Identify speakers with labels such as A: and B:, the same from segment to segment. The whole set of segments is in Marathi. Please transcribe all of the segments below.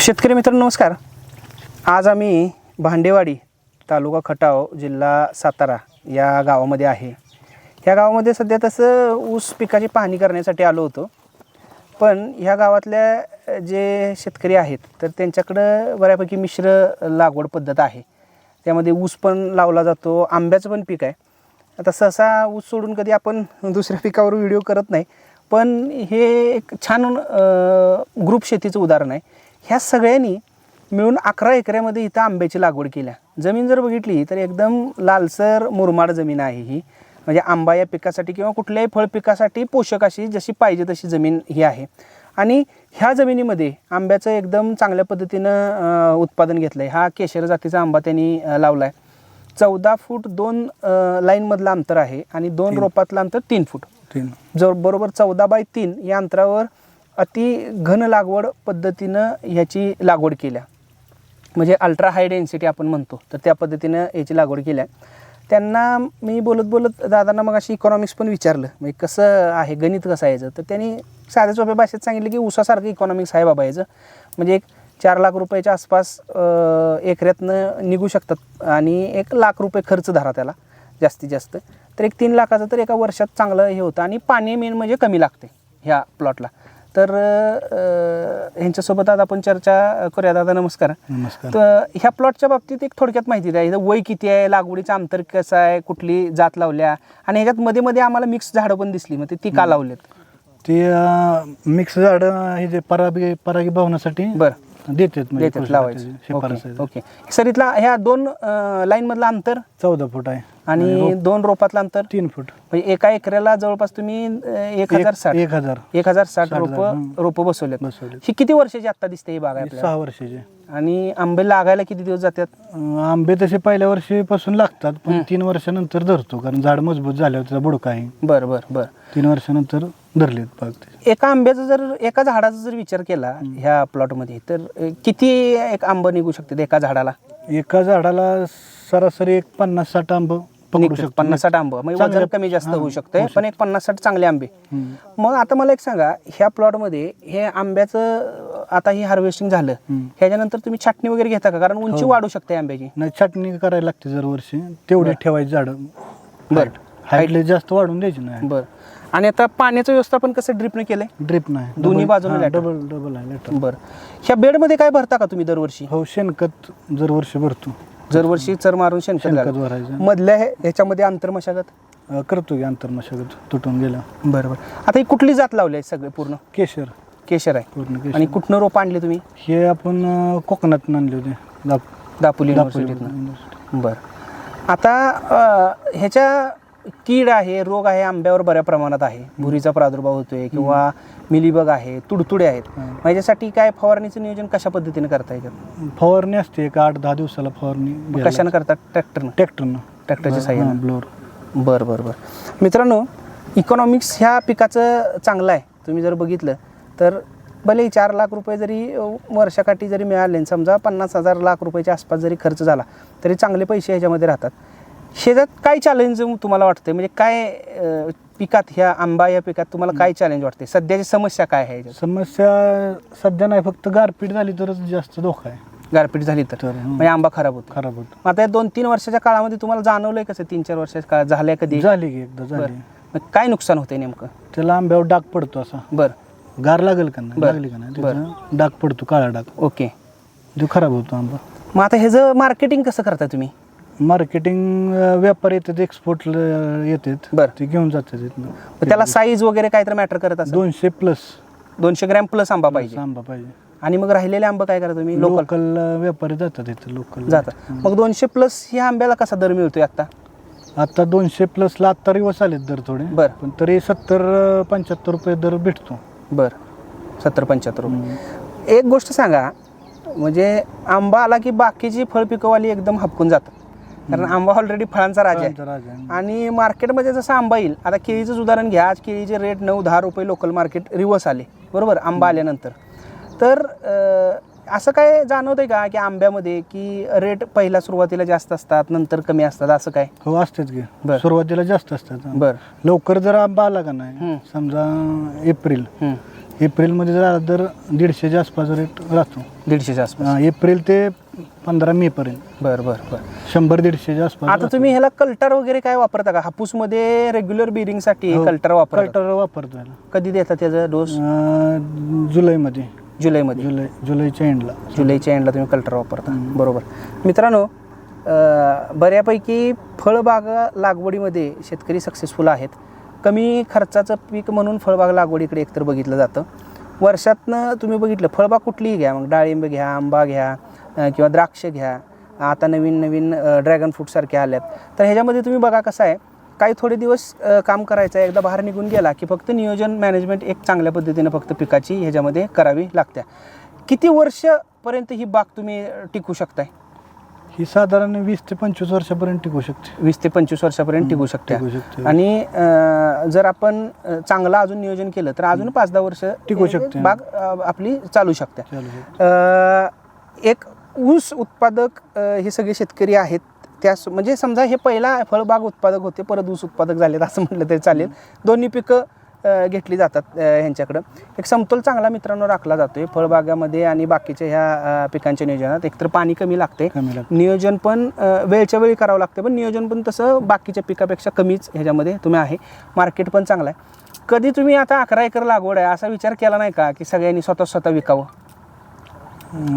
A: शेतकरी मित्रांनो नमस्कार. आज आम्ही भांडेवाडी तालुका खटाव जिल्हा सातारा या गावामध्ये आहे. ह्या गावामध्ये सध्या तसं ऊस पिकाची पाहणी करण्यासाठी आलो होतो. पण ह्या गावातल्या जे शेतकरी आहेत तर त्यांच्याकडं बऱ्यापैकी मिश्र लागवड पद्धत आहे. त्यामध्ये ऊस पण लावला जातो आंब्याचं पण पीक आहे. आता सहसा ऊस सोडून कधी आपण दुसऱ्या पिकावर व्हिडिओ करत नाही पण हे एक छान ग्रुप शेतीचं उदाहरण आहे. ह्या सगळ्यांनी मिळून अकरा एकऱ्यामध्ये इथं आंब्याची लागवड केल्या. जमीन जर बघितली तर एकदम लालसर मुरमाड जमीन आहे ही. म्हणजे आंबा या पिकासाठी किंवा कुठल्याही फळ पिकासाठी पोषक अशी जशी पाहिजे तशी जमीन ही आहे. आणि ह्या जमिनीमध्ये आंब्याचं एकदम चांगल्या पद्धतीनं उत्पादन घेतलं आहे हा केशर जातीचा आंबा त्यांनी लावला आहे चौदा फूट दोन लाईनमधलं अंतर आहे आणि दोन रोपातलं अंतर तीन फूट.
B: तीन.
A: जर बरोबर चौदा बाय तीन या अंतरावर अति घन लागवड पद्धतीनं ह्याची लागवड केल्या. म्हणजे अल्ट्रा हाय डेन्सिटी आपण म्हणतो तर त्या पद्धतीनं याची लागवड केल्या. त्यांना मी बोलत बोलत दादांना मग अशी इकॉनॉमिक्स पण विचारलं. म्हणजे कसं आहे गणित कसं आहे तर त्यांनी साध्या सोप्या भाषेत सांगितलं की उसासारखं इकॉनॉमिक्स आहे बाबा याचं. म्हणजे एक चार लाख रुपयाच्या आसपास एकऱ्यातनं निघू शकतात आणि एक लाख रुपये खर्च धरा त्याला जास्तीत जास्त. तर एक तीन लाखाचं तर एका वर्षात चांगलं हे होतं आणि पाणी मेन म्हणजे कमी लागते ह्या प्लॉटला तर ह्यांच्यासोबत आज आपण चर्चा करूया. दादा नमस्कार.
B: नमस्कार.
A: तर ह्या प्लॉटच्या बाबतीत एक थोडक्यात माहिती द्या. इथं वय किती आहे? लागवडीचं अंतर कसं आहे? कुठली जात लावल्या? आणि ह्याच्यात मध्ये मध्ये आम्हाला मिक्स झाडं पण दिसली. मग ते ती का लावलेत?
B: ते मिक्स झाड हे जे परागी परागी भावनासाठी
A: बरं.
B: देतात म्हणजे
A: देतात लावायचं.
B: शिफारस आहे.
A: ओके सर इथला ह्या दोन लाईन मधलं अंतर?
B: चौदा फूट आहे.
A: आणि दोन रोपातलं अंतर?
B: तीन फूट.
A: म्हणजे एका एकऱ्याला जवळपास तुम्ही एक हजार साठ.
B: एक हजार.
A: एक हजार साठ रोप. रोप बसवलेत.
B: बसवले
A: ही किती वर्षाची आता दिसते ही बाग आहे
B: सहा वर्षाचे.
A: आणि आंबे लागायला किती दिवस जातात?
B: आंबे तसे पहिल्या वर्षीपासून लागतात पण तीन वर्षानंतर धरतो कारण झाड मजबूत झाल्यावर त्याचा बुडका आहे.
A: बर बर बर.
B: तीन वर्षानंतर धरलेत बाग
A: एका आंब्याचा जर एका झाडाचा जर विचार केला ह्या प्लॉटमध्ये तर किती एक आंबा निघू शकते एका झाडाला?
B: एका झाडाला सरासरी एक पन्नास साठ आंब. पकडू शकतो.
A: पन्नास साठ आंबं म्हणजे वजन कमी जास्त
B: हां,
A: होऊ शकतंय
B: होऊ
A: पण एक पन्नास साठ चांगले आंबे. मग आता मला एक सांगा ह्या प्लॉटमध्ये हे आंब्याचं आता ही हार्वेस्टिंग झालं. ह्याच्यानंतर तुम्ही छाटणी वगैरे घेता का? कारण उंची वाढू शकते आंब्याची.
B: नाही छाटणी करायला लागते दरवर्षी तेवढी ठेवायची झाडं.
A: बर.
B: हाईटला जास्त वाढून द्यायची नाही.
A: बर. आणि आता पाण्याचं व्यवस्थापन कसं ड्रिपने केलंय?
B: ड्रिप नाही.
A: दोन्ही बाजूने lateral.
B: डबल डबल आहे.
A: बर. ह्या बेडमध्ये काय भरता का तुम्ही दरवर्षी?
B: हो शेणखत जर वर्ष भरतो
A: दरवर्षी चर मारून शेणखत.
B: भरायचं.
A: मधल्या हे- ह्याच्यामध्ये अंतर मशागत
B: अं, करतो की अंतर्मशागत तुटून गेला.
A: बरोबर. आता ही कुठली जात लावली आहे सगळे पूर्ण?
B: केशर.
A: केशर आहे.
B: पूर्ण केशर.
A: आणि कुठनं रोप आणले तुम्ही?
B: हे आपण अं, कोकणात आणले होते. दाप
A: दापोली
B: दापोली
A: युनिव्हर्सिटीतनं. बरं. आता अं, ह्याच्या कीड आहे रोग आहे आंब्यावर बऱ्या प्रमाणात आहे. भुरीचा प्रादुर्भाव होतोय किंवा मिलीबग आहे तुडतुडे आहेत. याच्यासाठी काय फवारणीचं नियोजन कशा पद्धतीने करता येतं?
B: फवारणी असते एक आठ दहा दिवसाला फवारणी
A: कशानं करतात ट्रॅक्टरनं?
B: ट्रॅक्टरनं.
A: ट्रॅक्टरच्या साह्यानं
B: ब्लोअर.
A: बरं बरं बरं. मित्रांनो इकॉनॉमिक्स ह्या पिकाचं चांगलं आहे. तुम्ही जर बघितलं तर भले चार लाख रुपये जरी वर्षाकाठी जरी मिळाले समजा पन्नास हजार लाख रुपयाच्या आसपास जरी खर्च झाला तरी चांगले पैसे ह्याच्यामध्ये राहतात. ह्याच्यात काय चॅलेंज तुम्हाला वाटते म्हणजे काय अ, पिकात ह्या आंबा या पिकात तुम्हाला काय चॅलेंज वाटते सध्याची समस्या काय आहे
B: समस्या सध्या नाही फक्त गारपीट झाली तरच जास्त धोका आहे.
A: गारपीट झाली तर.
B: तर हं,
A: म्हणजे आंबा खराब होतो
B: खराब होत.
A: आता या दोन तीन वर्षाच्या काळामध्ये तुम्हाला जाणवलंय कसं? तीन चार वर्षाच्या काळ झाल्या कधी?
B: झाली की एकदा
A: बरं.
B: झाली
A: मग काय नुकसान होतंय नेमकं?
B: त्याला आंब्यावर डाग पडतो असा.
A: बरं.
B: गार लागेल का नाही?
A: बरं.
B: लागली का नाही?
A: बरं.
B: त्याचा डाग पडतो काळा डाग.
A: ओके.
B: तो खराब होतो आंबा.
A: मग आता ह्याचं मार्केटिंग कसं करता तुम्ही?
B: मार्केटिंग व्यापार येतात एक्सपोर्ट येतात.
A: बरं.
B: ते घेऊन जातात इथनं.
A: मग त्याला साईज वगैरे काय तर मॅटर करत असं
B: दोनशे प्लस
A: दोनशे ग्रॅम प्लस आंबा पाहिजे.
B: आंबा पाहिजे.
A: आणि मग राहिलेले आंबा काय करा तुम्ही? लोकल
B: लोकल व्यापारी जातात इथं लोकल
A: जातात. मग दोनशे प्लस ह्या आंब्याला कसा दर मिळतोय आता
B: आता दोनशे प्लसला आत्ता रिवर्स आलेत दर थोडे.
A: बरं.
B: पण तरी सत्तर पंच्याहत्तर रुपये दर भेटतो.
A: बरं. सत्तर पंच्याहत्तर रुपये. एक गोष्ट सांगा म्हणजे आंबा आला की बाकीची फळ पिकवाली एकदम हपकून जातात. कारण आंबा ऑलरेडी फळांचा राजा आहे.
B: फळांचा राजा आहे.
A: आणि मार्केटमध्ये जसं आंबा येईल आता केळीचंच उदाहरण घ्या. आज केळीचे रेट नऊ दहा रुपये लोकल मार्केट रिवर्स आले. बरोबर? आंबा आल्यानंतर. तर अं, असं काय जाणवतंय का की आंब्यामध्ये की रेट पहिला सुरुवातीला जास्त असतात नंतर कमी असतात? असं काय?
B: हो असतात की.
A: बरं.
B: सुरुवातीला जास्त असतात.
A: बर.
B: लवकर जर आंबा आला का नाही
A: हम्म.
B: समजा एप्रिल
A: हम्म.
B: एप्रिलमध्ये जर आला तर दीडशेच्या आसपास रेट राहतो.
A: दीडशेच्या आसपास.
B: अं, एप्रिल ते पंधरा मे पर्यंत.
A: बरं बरं बरं.
B: शंभर दीडशेच्या आसपास
A: आता तुम्ही ह्याला कल्टर वगैरे काय वापरता का? हापूसमध्ये रेग्युलर बिरिंगसाठी
B: हो.
A: कल्टर वापरता.
B: कल्टर वापरतो याला.
A: कधी देता त्याचा डोस
B: अं, जुलैमध्ये.
A: जुलैमध्ये.
B: जुलै जुलैच्या एंडला
A: जुलैच्या एंडला तुम्ही कल्टर वापरता. बरोबर. मित्रांनो अं, बऱ्यापैकी फळबाग लागवडीमध्ये शेतकरी सक्सेसफुल आहेत. कमी खर्चाचं पीक म्हणून फळबाग लागवडीकडे एकतर बघितलं जातं. वर्षातनं तुम्ही बघितलं फळबाग कुठलीही घ्या मग डाळिंब घ्या आंबा घ्या किंवा द्राक्ष घ्या आता नवीन नवीन ड्रॅगन फ्रूटसारखे आल्यात. तर ह्याच्यामध्ये तुम्ही बघा कसं आहे काही थोडे दिवस काम करायचं आहे एकदा बाहेर निघून गेला की फक्त नियोजन मॅनेजमेंट एक चांगल्या पद्धतीनं फक्त पिकाची ह्याच्यामध्ये करावी लागते. किती वर्षपर्यंत ही बाग तुम्ही टिकू शकताय?
B: ही साधारण वीस ते पंचवीस वर्षापर्यंत टिकू शकते.
A: वीस ते पंचवीस वर्षापर्यंत टिकू शकते.
B: टिकू शकते.
A: आणि अ, जर आपण अ, चांगलं अजून नियोजन केलं तर अजून पाच दहा वर्ष
B: टिकू
A: हे
B: शकते.
A: बाग अ, आपली चालू शकते.
B: चालू शकते.
A: अ, एक ऊस उत्पादक अ, हे सगळे शेतकरी आहेत. त्या म्हणजे समजा हे पहिला फळबाग उत्पादक होते परत ऊस उत्पादक झालेत असं म्हटलं तरी चालेल. दोन्ही पिकं घेतली जातात ह्यांच्याकडं. एक समतोल चांगला मित्रांनो राखला जातोय फळबागामध्ये आणि बाकीच्या ह्या पिकांच्या नियोजनात. एकतर पाणी कमी लागते.
B: कमी लागते.
A: नियोजन पण वेळच्या वेळी करावं लागतं पण नियोजन पण तसं बाकीच्या पिकापेक्षा कमीच ह्याच्यामध्ये तुम्ही आहे. मार्केट पण चांगलं आहे. कधी तुम्ही आता अकरा एकर लागवड आहे असा विचार केला नाही का की सगळ्यांनी स्वतः स्वतः विकावं?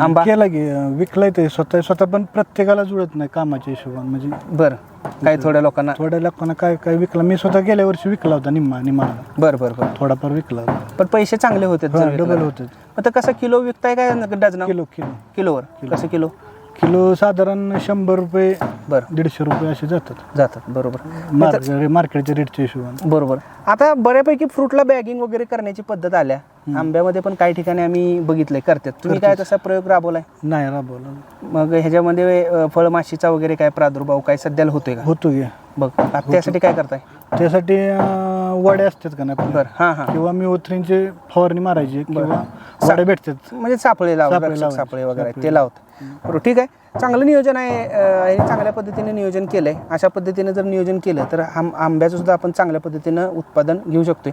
A: आंबा?
B: केला की अं, विकलाय ते स्वतः स्वतः पण प्रत्येकाला जुळत नाही कामाच्या हिशोबाने म्हणजे
A: बरं. काही थोड्या लोकांना?
B: थोड्या लोकांना काय काय विकला? मी स्वतः गेल्या वर्षी विकला होता निम्मा निम्मा.
A: बरं बरं बरं.
B: थोडाफार विकला होता.
A: पण पैसे चांगले होते जर
B: डबल. होते.
A: मग तर कसं किलो विकताय काय डझन?
B: Kilo kilo.
A: किलोवर. कसं किलो?
B: किलो साधारण शंभर रुपये
A: बरं.
B: दीडशे रुपये असे जातात.
A: जातात बरोबर.
B: मार्केट मार्केटच्या रेटच्या हिशोबाने.
A: बरोबर. आता बऱ्यापैकी फ्रूटला बॅगिंग वगैरे करण्याची पद्धत आल्या. आंब्यामध्ये पण काही ठिकाणी आम्ही बघितलंय करतात. तुम्ही काय तसा प्रयोग राबवलाय?
B: नाही राबवला
A: मग ह्याच्यामध्ये अ, फळमाशीचा वगैरे काय प्रादुर्भाव काय सध्याला होतोय का?
B: होतो
A: बघ आता त्यासाठी काय करताय?
B: त्यासाठी अं, वड्या असतात का नाही?
A: बरं हां हां.
B: किंवा मी ओथरींचे फवारणी मारायची किंवा वड्या भेटतात.
A: म्हणजे सापळे लावून सापळे वगैरे ते लावत बरोबर ठीक आहे. चांगलं नियोजन आहे अं, हे चांगल्या पद्धतीने नियोजन केलंय. अशा पद्धतीने जर नियोजन केलं तर आम आंब्याचं सुद्धा आपण चांगल्या पद्धतीनं उत्पादन घेऊ शकतोय.